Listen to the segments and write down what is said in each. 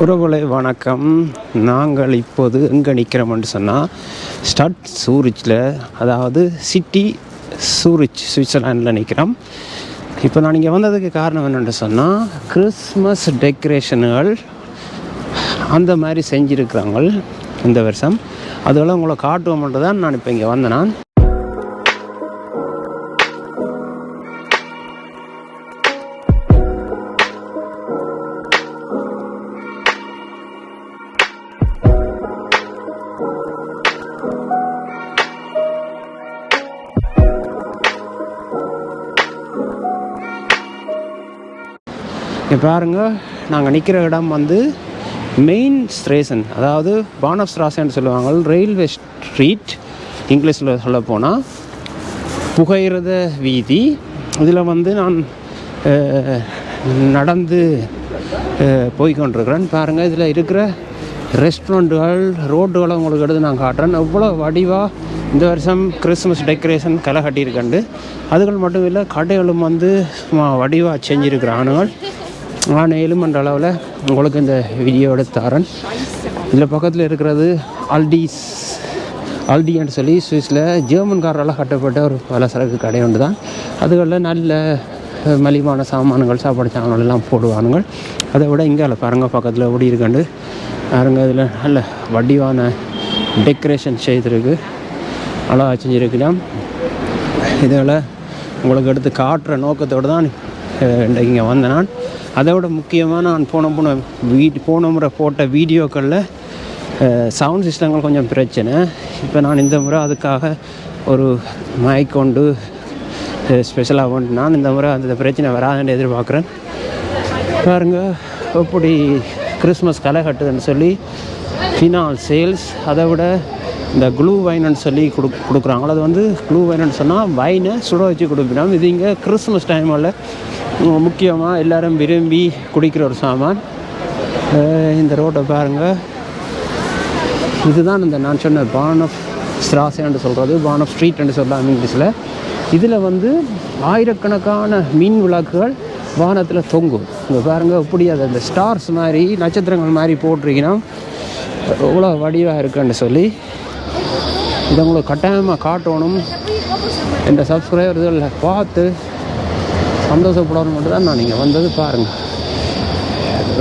உறவுகளை வணக்கம். நாங்கள் இப்போது எங்கே நிற்கிறோம்னு சொன்னால் ஸ்டட் சூரிச்சில் அதாவது சிட்டி சூரிச் சுவிட்சர்லாண்டில் நிற்கிறோம் இப்போ நான் இங்கே வந்ததுக்கு காரணம் என்னென்னு சொன்னால் கிறிஸ்மஸ் டெக்கரேஷனுகள் அந்த மாதிரி செஞ்சுருக்குறாங்க இந்த வருஷம். அதெல்லாம் உங்களை காட்டுவோம்ன்ட்டு தான் நான் இப்போ இங்கே வந்தேன். பாருங்க நாங்கள் நிற்கிற இடம் வந்து மெயின் ஸ்டேஷன் அதாவது பானப் ஸ்ட்ராசன்னு சொல்லுவாங்க ரயில்வே ஸ்ட்ரீட் இங்கிலீஷில் சொல்ல போனால் புகையிரத வீதி. இதில் வந்து நான் நடந்து போய்கொண்டிருக்கிறேன். பாருங்கள் இதில் இருக்கிற ரெஸ்டாரண்ட்டுகள் ரோட்டுகளை உங்களுக்கு எடுத்து நான் காட்டுறேன். எவ்வளோ வடிவாக இந்த வருஷம் கிறிஸ்மஸ் டெக்கரேஷன் களை கட்டியிருக்கண்டு அதுகள் மட்டும் இல்லை கடைகளும் வந்து சும்மா வடிவாக செஞ்சுருக்கிறானுங்கள் நான் எலுமன்ற அளவில் உங்களுக்கு இந்த வீடியோ தாரன் தரேன். இதில் பக்கத்தில் இருக்கிறது ஆல்டிஸ் அல்டின்னு சொல்லி சுவிஸில் ஜெர்மன்காரால் கட்டப்பட்ட ஒரு பலசரக்கு கடை ஒன்று தான் அதுகளில் நல்ல மலிவான சாமான்கள் சாப்பாடு சாமான்கள் எல்லாம் போடுவானுங்க. அதை விட இங்கே பாருங்க பக்கத்தில் ஓடி இருக்காண்டு. பாருங்க இதில் நல்ல வடிவான டெக்கரேஷன் செய்திருக்கு. அழகாக செஞ்சுருக்கலாம் இதில் உங்களுக்கு எடுத்து காட்டுற நோக்கத்தோடு தான் இங்கே வந்தேன் நான். அதை விட முக்கியமாக நான் போன போன வீட் போன முறை போட்ட வீடியோக்களில் சவுண்ட் சிஸ்டங்கள் கொஞ்சம் பிரச்சனை. இப்போ நான் இந்த முறை அதுக்காக ஒரு மைக் கொண்டு ஸ்பெஷலாக கொண்டு நான் இந்த முறை அந்த பிரச்சனை வராதுன்னு எதிர்பார்க்குறேன். பாருங்க எப்படி கிறிஸ்மஸ் களை கட்டுதுன்னு சொல்லி ஃபினால் சேல்ஸ் அதை விட இந்த க்ளூ வைன்னு சொல்லி கொடு கொடுக்குறாங்களோ அது வந்து க்ளூ வைன்னு சொன்னால் வைனை சுட வச்சு கொடுக்குறோம் இது இங்கே கிறிஸ்மஸ் டைமில் முக்கியமாக எல்லாரும் விரும்பி குடிக்கிற ஒரு சாமான். இந்த ரோட்டை பாருங்கள் இதுதான் இந்த நான் சொன்ன பான் ஆஃப் ஸ்ராசேன்னு சொல்கிறது பான் ஆஃப் ஸ்ட்ரீட்னு சொல்லலாம் இங்கிலீஷில். இதில் வந்து ஆயிரக்கணக்கான மீன் விளக்குகள் வானத்தில் தொங்கும். இங்கே பாருங்கள் எப்படி அது அந்த ஸ்டார்ஸ் மாதிரி நட்சத்திரங்கள் மாதிரி போட்டிருக்கீங்கன்னா எவ்வளோ வடிவாக இருக்குன்னு சொல்லி. இதை உங்களுக்கு கட்டாயமாக காட்டணும். என்ற சப்ஸ்கிரைபர்களில் பார்த்து சந்தோஷப்படணும் மட்டும் தான் நான் நீங்கள் வந்தது பாருங்கள்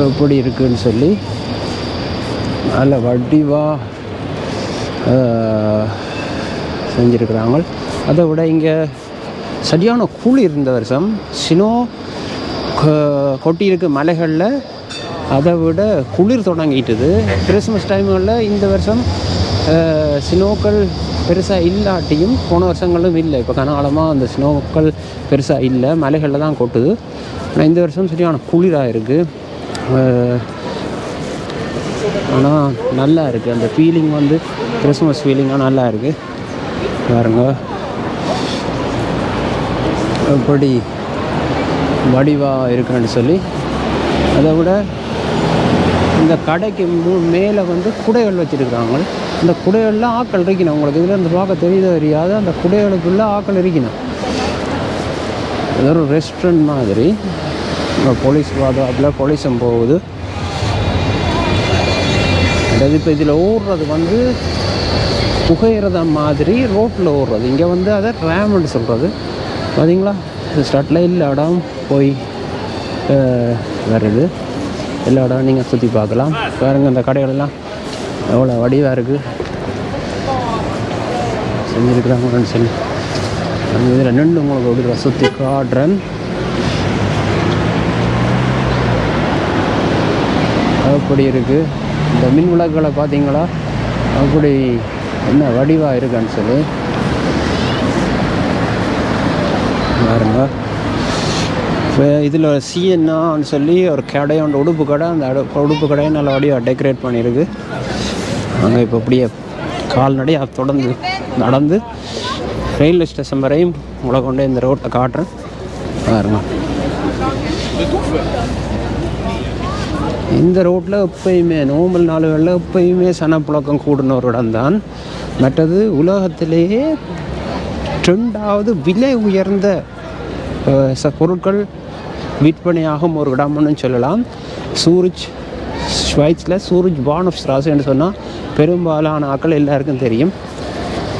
எப்படி இருக்குன்னு சொல்லி. நல்ல வடிவாக செஞ்சுருக்குறாங்க அதை விட இங்கே சரியான குளிர் இந்த வருஷம். சினோ கொட்டியிருக்கு மலைகளில். அதை விட குளிர் தொடங்கிட்டுது. கிறிஸ்மஸ் டைம்களில் இந்த வருஷம் சினோக்கள் பெருசாக இல்லாட்டியும் போன வருஷங்களும் இல்லை. இப்போ கனகாலமாக அந்த ஸ்னோக்கள் பெருசாக இல்லை. மலைகளில் தான் கொட்டுது. ஆனால் இந்த வருஷம் சரியான குளிராக இருக்குது ஆனால் நல்லா இருக்குது அந்த ஃபீலிங் வந்து கிறிஸ்மஸ் ஃபீலிங்காக நல்லா இருக்குது பாருங்க. எப்படி வடிவாக இருக்குன்னு சொல்லி அதை விட இந்த கடைக்கு மேலே வந்து குடைகள் வச்சுருக்குறாங்க. அந்த குடைகள்லாம் ஆக்கள் இருக்கணும் உங்களுக்கு இதில் இருந்து பார்க்க தெரியுதோ தெரியாது அந்த குடைகளுக்குள்ளே ஆக்கள் இருக்கணும் இது ஒரு ரெஸ்டாரண்ட் மாதிரி. போலீஸ் பாதுகாப்பில் போலீஸும் போகுது. அதாவது இப்போ இதில் ஓடுறது வந்து புகையிறத மாதிரி ரோட்டில் ஓடுறது. இங்கே வந்து அதை ரேம்னு சொல்கிறது பார்த்தீங்களா ஸ்டார்ட்டில் எல்லா இடம் போய் வருது எல்லா இடம் நீங்கள் சுற்றி பார்க்கலாம் பாருங்க இந்த கடைகளெல்லாம் எவ்வளோ வடிவாக இருக்குது செஞ்சுருக்குறாங்கன்னு சொல்லி அந்த இதில் நின்று உங்களுக்கு அப்படி சுற்றி காட்டுறேன். அப்படி இருக்குது இந்த மின் விளக்குகளை பார்த்தீங்களா? அப்படி என்ன வடிவாக இருக்குன்னு சொல்லி பாருங்க இப்போ இதில் சிஎன்னான்னு சொல்லி ஒரு கடை ஒன்று உடுப்பு கடை. அந்த உடுப்பு கடையை நல்ல வடிவாக டெக்கரேட் பண்ணியிருக்கு. அங்கே இப்போ அப்படியே கால்நடையாக தொடர்ந்து நடந்து ரயில்வே ஸ்டேஷன் வரையும் உங்களை கொண்டு இந்த ரோட்டை காட்டுறேன். பாருங்க. இந்த ரோட்டில் எப்பயுமே நோமல் நாளுகளில் எப்பயுமே சனப்புழக்கம் கூடின ஒரு இடம்தான் மற்றது உலகத்திலேயே ரெண்டாவது விலை உயர்ந்த ச பொருட்கள் விற்பனையாகும் ஒரு இடம்னு சொல்லலாம். சூரிச் ஸ்வைட்ஸில் சூரஜ் பான் ஆஃப் ஸ்ட்ராஸ்ன்னு சொன்னால் பெரும்பாலான ஆக்கள் எல்லாருக்கும் தெரியும்.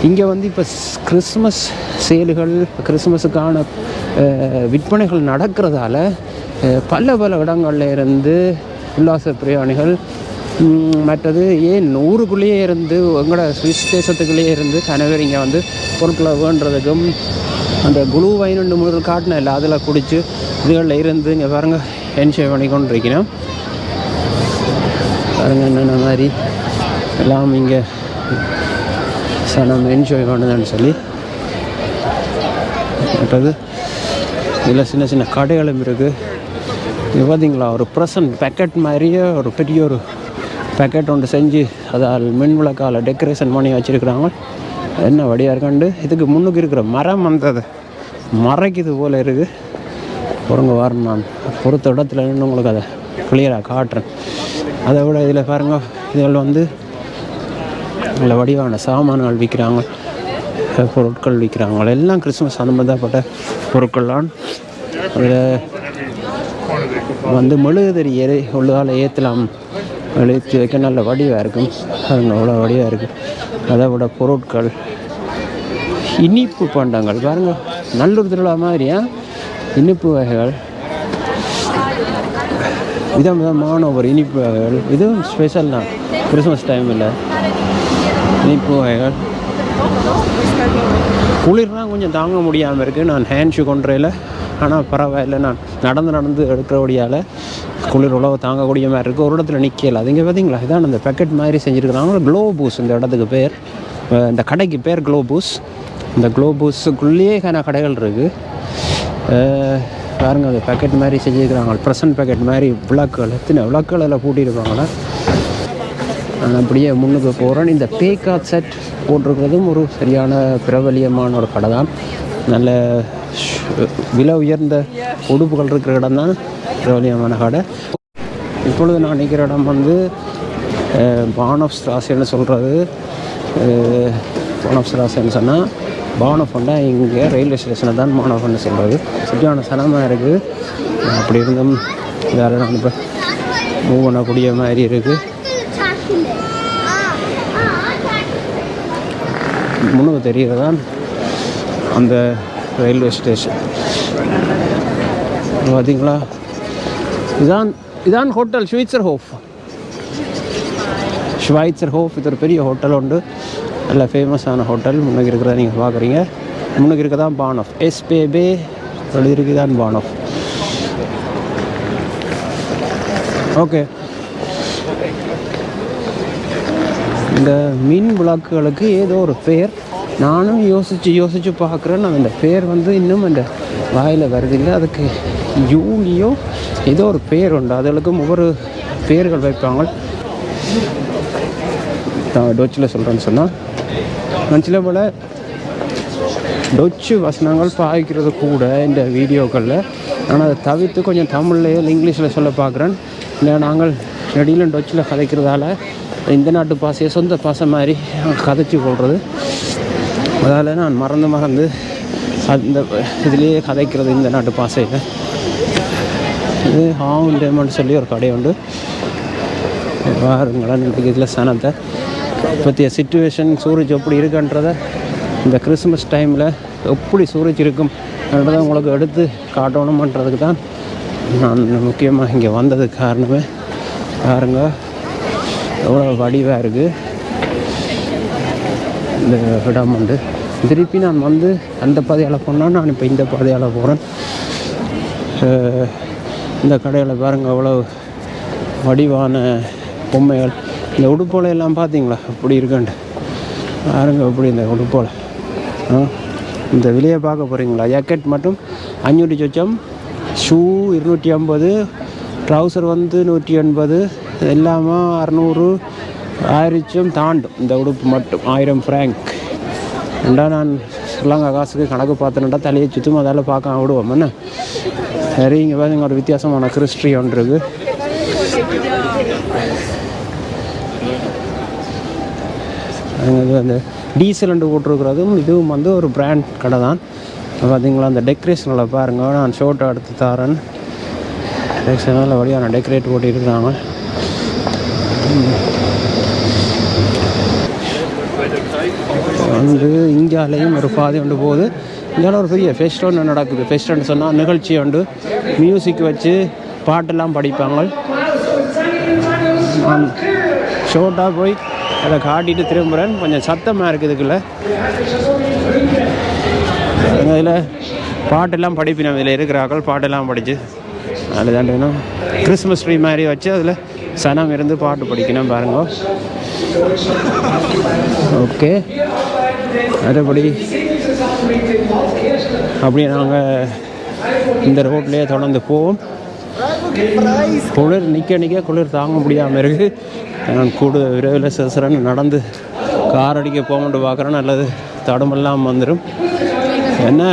இங்கே வந்து இப்போ கிறிஸ்மஸ் சேலுகள் கிறிஸ்மஸுக்கான விற்பனைகள் நடக்கிறதால பல பல இடங்களில் இருந்து உல்லாச பிரயாணிகள் மற்றது ஏன் ஊருக்குள்ளேயே இருந்து எங்களோட சுவிஸ் தேசத்துக்குள்ளேயே இருந்து கணவர் இங்கே வந்து பொருட்களை வேண்டுறதுக்கும் அந்த குழு வைனு முதல் காட்டின இல்லை அதில் குடித்து இதுகளில் இருந்து இங்கே பாருங்க என்ஜாய் பண்ணி கொண்டு பாருங்க என்னென்ன மாதிரி எல்லாம் இங்கே சனம் என்ஜாய் பண்ணுதுன்னு சொல்லி. மற்றது இதில் சின்ன சின்ன கடைகளும் இருக்குது இது பார்த்தீங்களா ஒரு ப்ரெசன்ட் பேக்கெட் மாதிரியே ஒரு பெரிய ஒரு பேக்கெட் ஒன்று செஞ்சு அதால் மின் விளக்கால் டெக்கரேஷன் பண்ணி வச்சுருக்குறாங்க. என்ன வடியாக இருக்காண்டு? இதுக்கு முன்னுக்கு இருக்கிற மரம் வந்தது. மறைக்குது போல் இருக்குது. பொறுங்க வரணும் நான். பொறுத்த இடத்துல நின்று உங்களுக்கு அதை கிளியராக காட்டுறேன். அதை விட இதில் பாருங்கள் இதில் வந்து நல்ல வடிவான சாமான்கள் விற்கிறாங்க. பொருட்கள் விற்கிறாங்க. எல்லாம் கிறிஸ்மஸ் சம்பந்தப்பட்ட பொருட்கள்லாம் அதில் வந்து மெழுகுதறி எரி உள்ளதால் ஏற்றலாம் எழுத்து வைக்க நல்ல வடிவாக இருக்கும். அது அவ்வளோ வடிவாக இருக்கும். அதை விட பொருட்கள் இனிப்பு பண்டங்கள் பாருங்கள் நல்லூர் திருவிழா மாதிரியா இனிப்பு வகைகள். விதம் விதமான ஒரு இனிப்பு வகைகள். இதுவும் ஸ்பெஷல் தான். கிறிஸ்மஸ் டைமில் இனிப்பு வகைகள். குளிர்லாம் கொஞ்சம் தாங்க முடியாமல் இருக்குது நான் ஹேண்ட் ஷூ கொண்டுறையில் ஆனால் பரவாயில்ல. நான் நடந்து நடந்து எடுக்கிறபடியால் குளிர் உழவு தாங்கக்கூடிய மாதிரி இருக்குது ஒரு இடத்துல நிற்கல அது இங்கே பார்த்தீங்களா இதான் அந்த பேக்கெட் மாதிரி செஞ்சுருக்கிறாங்க. க்ளோபூஸ் இந்த இடத்துக்கு பேர். இந்த கடைக்கு பேர் க்ளோபூஸ் இந்த க்ளோபூஸுக்குள்ளேயே கான கடைகள் இருக்குது பாருங்க அந்த பேக்கெட் மாதிரி செஞ்சுருக்கிறாங்க. ப்ரெசன்ட் பேக்கெட் மாதிரி விளக்குகள். எத்தனை விளக்குகள் எல்லாம் பூட்டியிருப்பாங்களா? நான் அப்படியே முன்னுக்கு போகிறேன் இந்த பேக்காட் செட் போட்டிருக்கிறதும் ஒரு சரியான பிரபலியமான ஒரு கடை தான் நல்ல விலை உயர்ந்த உடுப்புகள் இருக்கிற இடம் தான் பிரபலியமான கடை. இப்பொழுது நான் நிற்கிற இடம் வந்து பான் ஆஃப் சொல்கிறது பான் ஆஃப் சொன்னால் பானஃபண்டா இங்கே ரயில்வே ஸ்டேஷனை தான் பானஃபன்னு சொல்கிறது சுற்றியான சனமாக இருக்குது அப்படி இருந்தும் வேறு நான் இப்போ மூவ் பண்ணக்கூடிய மாதிரி இருக்குது முன்னுக்கு தெரிகிறதான் அந்த ரயில்வே ஸ்டேஷன் பார்த்தீங்களா இதான் இதான் ஹோட்டல் ஸ்வீட்சர் ஹோஃப் ஸ்வைட்சர் ஹோஃப் இது ஒரு பெரிய ஹோட்டல் உண்டு நல்ல ஃபேமஸான ஹோட்டல் முன்னுக்கு இருக்கிறத நீங்கள் பார்க்குறீங்க முன்னுக்கு இருக்க தான் பான் ஆஃப் எஸ் பேபே எழுதியிருக்கு தான் பான் ஆஃப் ஓகே இந்த மீன் விளக்குகளுக்கு ஏதோ ஒரு பேர் நானும் யோசித்து யோசித்து பார்க்குறேன். நான் அந்த பேர் வந்து இன்னும் அந்த வாயில் வருதில்லை. அதுக்கு யூலியோ ஏதோ ஒரு பேர் உண்டு. அதுகளுக்கும் ஒவ்வொரு பேர்கள் வைப்பாங்க. நான் டொச்சில் சொல்கிறேன்னு சொன்னால் நான் சில போல் டொச்சு வசனங்கள் பாய்க்கிறது கூட இந்த வீடியோக்களில். ஆனால் அதை தவிர்த்து கொஞ்சம் தமிழ்லையோ இல்லை இங்கிலீஷில் சொல்ல பார்க்குறேன். இல்லை நாங்கள் நெடியிலும் டொச்சில் கதைக்கிறதால இந்த நாட்டு பாசையை சொந்த பாசை மாதிரி கதைச்சி போடுறது. அதால் நான் மறந்து மறந்து அந்த இதுலேயே கதைக்கிறது இந்த நாட்டு பாசையில். இது ஹாவும் டேமண்ட் சொல்லி ஒரு கடை உண்டு. பாருங்களேன் இன்றைக்கு இதில் சனத்தை. பற்றிய சுச்சுவேஷன் சூரஜ் எப்படி இருக்குன்றத இந்த கிறிஸ்மஸ் டைமில் எப்படி சூரஜ் இருக்கும் என்றதை உங்களுக்கு எடுத்து காட்டணுமன்றதுக்கு தான் நான் முக்கியமாக இங்கே வந்ததுக்கு காரணமே. பாருங்கள் எவ்வளோ வடிவாக இருக்குது இந்த இடம் வந்து. திருப்பி நான் வந்து அந்த பாதையால் போனால் நான் இப்போ இந்த பாதையால் போகிறேன் இந்த கடையில் பாருங்கள் அவ்வளோ வடிவான பொம்மைகள். இந்த உடுப்போலை எல்லாம் பார்த்தீங்களா அப்படி இருக்குன்ட்டு. பாருங்க எப்படி இந்த உடுப்போலை. ஆ இந்த விலையை பார்க்க போகிறீங்களா ஜாக்கெட் மட்டும் அஞ்சூற்றி சொச்சம். ஷூ இருநூற்றி ஐம்பது ட்ரௌசர் வந்து நூற்றி எண்பது எல்லாமே அறநூறு ஆயிரச்சும் தாண்டும். இந்த உடுப்பு மட்டும். ஆயிரம் ஃப்ராங்க் ரெண்டா நான் ஸ்ரீலங்கா காசுக்கு கணக்கு பார்த்தேன்டா தலையை சுற்றும் அதால் பார்க்க விடுவோம். என்ன? சரி இங்கே பாருங்க ஒரு வித்தியாசமான கிறிஸ்ட்ரி ஒன்று இருக்குது அது அந்த டீசல் போட்டிருக்கிறதும் இதுவும் வந்து ஒரு பிராண்ட் கடை தான். பார்த்தீங்களா அந்த டெக்கரேஷனில் பாருங்கள் நான் ஷோட்டோ எடுத்து தரேன். டெக்கரேஷனில் வழியாக நான் டெக்கரேட் போட்டிருக்கிறாங்க. அங்கு இந்தியாவிலையும் ஒரு பாதை ஒன்று போகுது. இந்தியாவில் ஒரு பெரிய ஃபெஸ்ட் ஒன்று நடக்குது. ஃபெஸ்ட்னு சொன்னால் நிகழ்ச்சி உண்டு. மியூசிக் வச்சு பாட்டெல்லாம் படிப்பாங்க. நான் ஷோட்டாக போய் அதை காட்டிட்டு திரும்புகிறேன் கொஞ்சம் சத்தமாக இருக்குதுக்குள்ள இதில் பாட்டெல்லாம் படிப்பினோம் இதில் இருக்கிறார்கள். பாட்டெல்லாம் படித்து அதில் தான் கிறிஸ்மஸ் ட்ரீ மாதிரி வச்சு அதில் சனம் இருந்து பாட்டு படிக்கணும் பாருங்க. ஓகே மற்றபடி அப்படியே நாங்கள் இந்த ரோட்லேயே தொடர்ந்து போவோம். குளிர் நிற்க நிற்க குளிர் தாங்க முடியாமல் இருக்குது நான் கூட விரைவில் சிசரன்னு நடந்து கார் அடிக்க போகணுட்டு பார்க்குறேன் அல்லது தடமெல்லாம் வந்துடும் என்ன?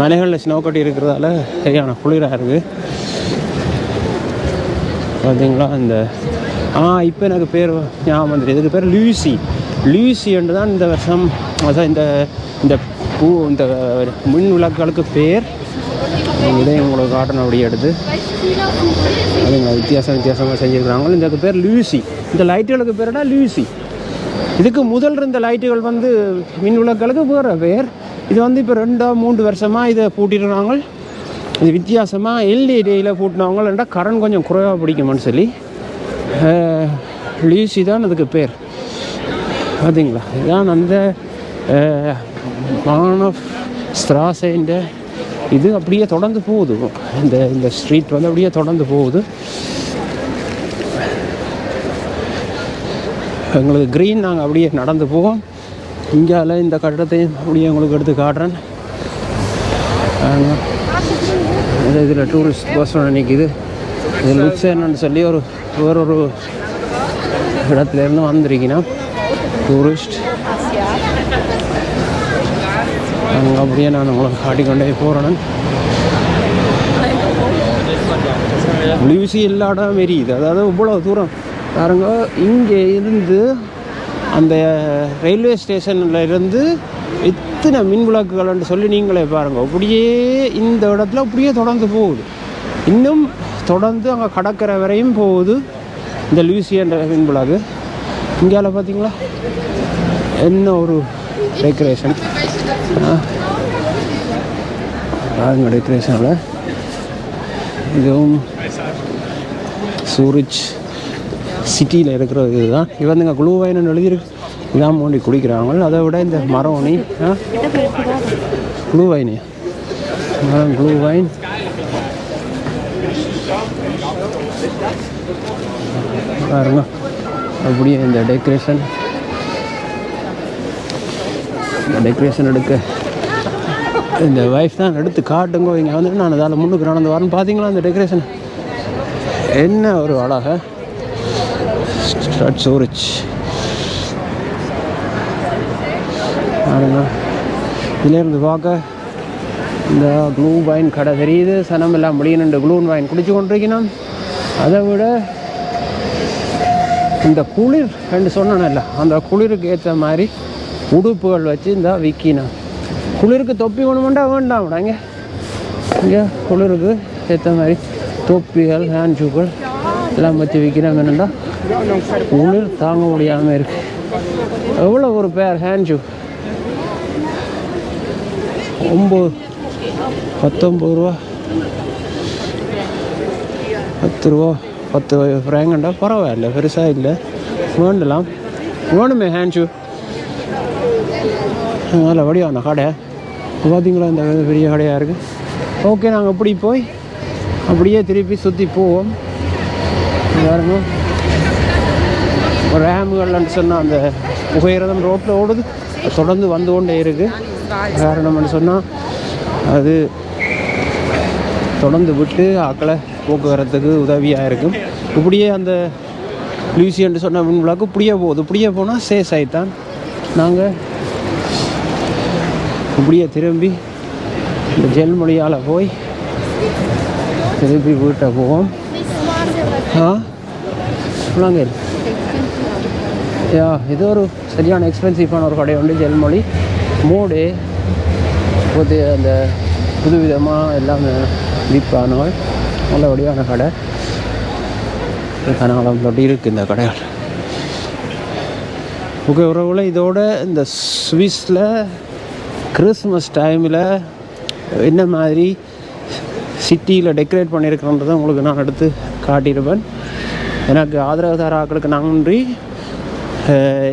மலைகளில் ஸ்னோ கட்டி இருக்கிறதால சரியான குளிராக இருக்குது பார்த்தீங்களா இந்த ஆ இப்போ எனக்கு பேர் ஞாபகம் வந்துடுது இதுக்கு பேர் லூசி. லூசி என்று தான் இந்த வருஷம் அதான் இந்த இந்த பூ இந்த மின் விளக்குகளுக்கு பேர். இதே உங்களுக்கு காட்டணும் அப்படி எடுத்து அதுங்க வித்தியாசம் வித்தியாசமாக செஞ்சுருக்கிறாங்க. இதுக்கு பேர் லூசி. இந்த லைட்டுகளுக்கு பேர்னா லூசி. இதுக்கு முதல் இருந்த லைட்டுகள் வந்து மின் விளக்குகளுக்கு போகிற பேர். இது வந்து இப்போ ரெண்டோ மூன்று வருஷமாக இதை பூட்டிருக்கிறாங்க இது வித்தியாசமாக எல்இடியில் பூட்டினவங்கள்டா கரண்ட் கொஞ்சம் குறைவாக பிடிக்குமான்னு சொல்லி லூசி தான் அதுக்கு பேர். பார்த்தீங்களா இதான் அந்த மானஃப் ஸ்திராசைன்ற இது அப்படியே தொடர்ந்து போகுது இந்த இந்த ஸ்ட்ரீட் வந்து அப்படியே தொடர்ந்து போகுது எங்களுக்கு க்ரீன் நாங்கள் அப்படியே நடந்து போவோம் இங்கால இந்த கட்டடத்தையும் அப்படியே உங்களுக்கு எடுத்து காட்டுறேன் இதில் டூரிஸ்ட் பஸ் ஒன்று நிற்கிது இது லுக்ஸேன்னு சொல்லி ஒரு வேறொரு இடத்துலேருந்து வந்திருக்கீங்கன்னா டூரிஸ்ட் அங்கே அப்படியே நான் உங்களுக்கு காட்டிக்கொண்டே போகிறேன் லூசி எல்லா இடம் எரியுது அதாவது இவ்வளோ தூரம். பாருங்க இங்கே இருந்து அந்த ரயில்வே ஸ்டேஷனில் இருந்து எத்தனை மின் விளக்குகள்னு சொல்லி நீங்களே பாருங்க. அப்படியே இந்த இடத்துல அப்படியே தொடர்ந்து போகுது. இன்னும் தொடர்ந்து அங்கே கடற்கரை வரையும் போகுது. இந்த லூசி என்ற மின் விளக்கு. இங்கேயால் பார்த்தீங்களா என்ன ஒரு டெக்கரேஷன் பாருங்க டெக்கரேஷனில் இதுவும் சூரிச் சிட்டியில் இருக்கிற இதுதான். இவந்துங்க குளூ வைன்னு எழுதியிருக்கு. இதான் மோண்டி குடிக்கிறாங்க. அதை விட இந்த மரம் நீ குளூ மரம் குளூ வைன் பாருங்க. அப்படியே இந்த டெக்கரேஷன் இந்த டெக்கரேஷன் எடுக்க. இந்த வைஃப் தான் எடுத்து காட்டுங்க. இங்கே வந்து நான் அதால் முன்னுக்கு நடந்து வரேன்னு பார்த்தீங்களா இந்த டெக்கரேஷன் என்ன ஒரு அழக. ஸ்டார்ட் சோரிச் இதிலேருந்து பார்க்க இந்த க்ளூ வாயின் கடை தெரியுது. சனம் எல்லாம் முடியணும் க்ளூன் வாயின் குடிச்சு கொண்டிருக்கணும். அதை விட இந்த குளிர் ரெண்டு சொன்னேன்ல அந்த குளிருக்கு ஏற்ற மாதிரி உடுப்புகள் வச்சு இந்த விற்கினோம் குளிருக்கு தொப்பி வேணுமெண்டா வேண்டாம் இங்கே இங்கே குளிருக்கு ஏற்ற மாதிரி தொப்பிகள் ஹேண்ட் ஷூக்கள் எல்லாம் வச்சு விற்கிறாங்க என்னென்னா குளிர் தாங்க முடியாமல் இருக்கு. எவ்வளோ ஒரு பேர் ஹேண்ட் ஷூ ஒம்பது பத்தொம்பது ரூபா. பத்து ரூபா. பத்து ஃப்ராங்கண்டா பரவாயில்ல பெருசாக இல்லை. வேண்டலாம். வேணுமே ஹேண்ட் ஷூ அதில் வடிவான கடை. பார்த்தீங்களா இந்த பெரிய கடையாக இருக்குது ஓகே நாங்கள் அப்படி போய் அப்படியே திருப்பி சுற்றி போவோம். பாருங்க. ரேமுகள்னு சொன்னால் அந்த புகையிரதம் ரோட்டில் ஓடுது. தொடர்ந்து வந்து கொண்டே இருக்குது காரணம்னு சொன்னால் அது தொடர்ந்து விட்டு ஆக்களை போக்குவரத்துக்கு உதவியாக இருக்கும். இப்படியே அந்த லூசியன்ட்டு சொன்ன மின்விளாக்கு இப்படியே போகுது. இப்படியே போனால் சேஸ் ஆகித்தான் நாங்கள் இப்படியே திரும்பி இந்த ஜெல்மொழியால் போய் திரும்பி வீட்டை போவோம். ஆ? சொல்லுங்க. யா இது ஒரு சரியான எக்ஸ்பென்சிவான ஒரு கடை உண்டு ஜெல்மொழி மூடு புது அந்த புதுவிதமாக எல்லாமே விற்பானவள் நல்லபடியான கடை. கனகாலம் தொட்டி இருக்குது இந்த கடைகள். ஓகே உறவுல இதோட இந்த சுவிஸில் கிறிஸ்மஸ் டைமில் என்ன மாதிரி சிட்டியில் டெக்கரேட் பண்ணியிருக்கிறன்றதை உங்களுக்கு நான் எடுத்து காட்டியிருப்பேன் எனக்கு ஆதரவு தர ஆக்களுக்கு நன்றி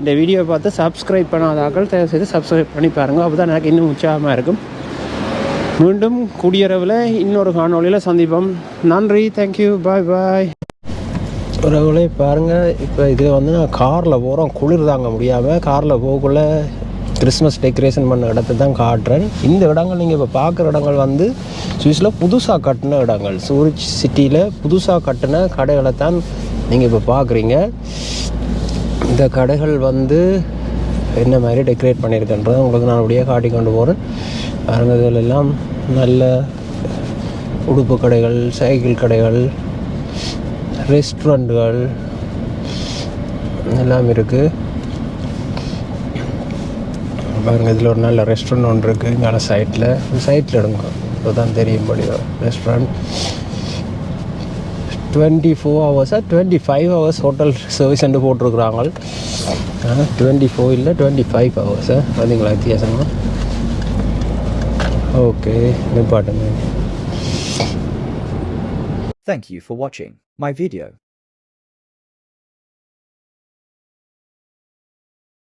இந்த வீடியோ பார்த்து சப்ஸ்கிரைப் பண்ணாத ஆக்கள் தயவு செய்து சப்ஸ்கிரைப் பண்ணி பாருங்கள் அப்போ தான் எனக்கு இன்னும் உற்சாகமாக இருக்கும். மீண்டும் கூடியரவில் இன்னொரு காணொளியில் சந்திப்போம். நன்றி தேங்க்யூ பாய் பாய் உறவுகளே பாருங்கள் இப்போ இது வந்து நான் காரில் போகிறோம் குளிர் தாங்க முடியாமல் காரில் போகக்குள்ள கிறிஸ்மஸ் டெக்கரேஷன் பண்ண இடத்த தான் காட்டுறேன். இந்த இடங்கள் நீங்கள் இப்போ பார்க்குற இடங்கள் வந்து சுவிஸில் புதுசாக கட்டின இடங்கள். சூரிச் சிட்டியில் புதுசாக கட்டின கடைகளை தான் நீங்கள் இப்போ பார்க்குறீங்க இந்த கடைகள் வந்து என்ன மாதிரி டெக்கரேட் பண்ணியிருக்கேன்றதை உங்களுக்கு நான் அப்படியே காட்டி கொண்டு போகிறேன் பாருங்க எல்லாம் நல்ல உடுப்பு கடைகள் சைக்கிள் கடைகள் ரெஸ்டாரண்ட்டுகள் எல்லாம் இருக்குது பாருங்க இதில் ஒரு நல்ல ரெஸ்டாரண்ட் ஒன்று இருக்குது இங்கே சைட்டில் சைட்டில் எடுங்க. இப்போ தான் தெரியும் படி restaurant twenty four ஹவர்ஸாக twenty five hours hotel service என்று போட்டிருக்குறாங்க. டுவெண்ட்டி ஃபோர் இல்லை டுவெண்ட்டி ஃபைவ் ஹவர்ஸாக பார்த்தீங்களா வித்தியாசமாக Okay, no button. Thank you for watching my video.